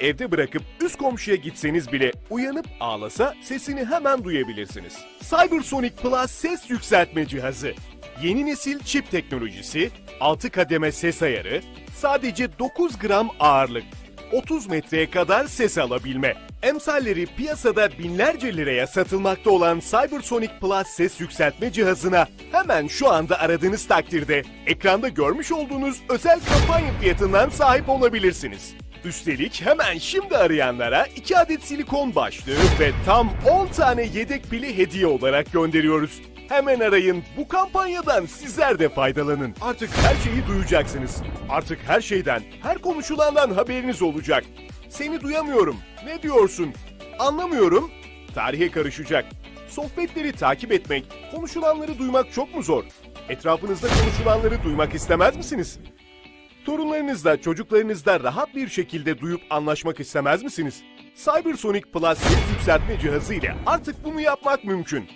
evde bırakıp üst komşuya gitseniz bile uyanıp ağlasa sesini hemen duyabilirsiniz. Cybersonic Plus ses yükseltme cihazı. Yeni nesil çip teknolojisi, 6 kademe ses ayarı, sadece 9 gram ağırlık. 30 metreye kadar ses alabilme. Emsalleri piyasada binlerce liraya satılmakta olan Cybersonic Plus ses yükseltme cihazına hemen şu anda aradığınız takdirde ekranda görmüş olduğunuz özel kampanya fiyatından sahip olabilirsiniz. Üstelik hemen şimdi arayanlara 2 adet silikon başlığı ve tam 10 tane yedek pili hediye olarak gönderiyoruz. Hemen arayın. Bu kampanyadan sizler de faydalanın. Artık her şeyi duyacaksınız. Artık her şeyden, her konuşulandan haberiniz olacak. Seni duyamıyorum. Ne diyorsun? Anlamıyorum. Tarihe karışacak. Sohbetleri takip etmek, konuşulanları duymak çok mu zor? Etrafınızda konuşulanları duymak istemez misiniz? Torunlarınızla, çocuklarınızla rahat bir şekilde duyup anlaşmak istemez misiniz? Cybersonic Plus ses yükseltme cihazı ile artık bunu yapmak mümkün.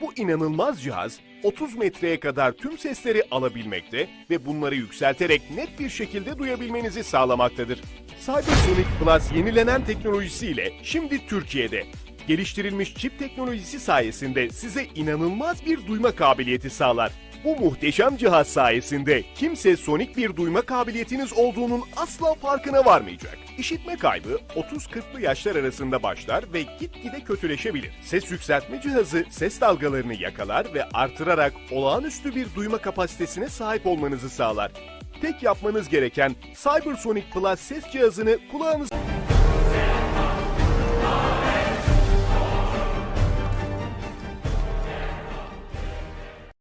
Bu inanılmaz cihaz 30 metreye kadar tüm sesleri alabilmekte ve bunları yükselterek net bir şekilde duyabilmenizi sağlamaktadır. Cybersonic Plus yenilenen teknolojisiyle şimdi Türkiye'de. Geliştirilmiş çip teknolojisi sayesinde size inanılmaz bir duyma kabiliyeti sağlar. Bu muhteşem cihaz sayesinde kimse sonik bir duyma kabiliyetiniz olduğunun asla farkına varmayacak. İşitme kaybı 30-40'lı yaşlar arasında başlar ve gitgide kötüleşebilir. Ses yükseltme cihazı ses dalgalarını yakalar ve artırarak olağanüstü bir duyma kapasitesine sahip olmanızı sağlar. Tek yapmanız gereken Cybersonic Plus ses cihazını kulağınız...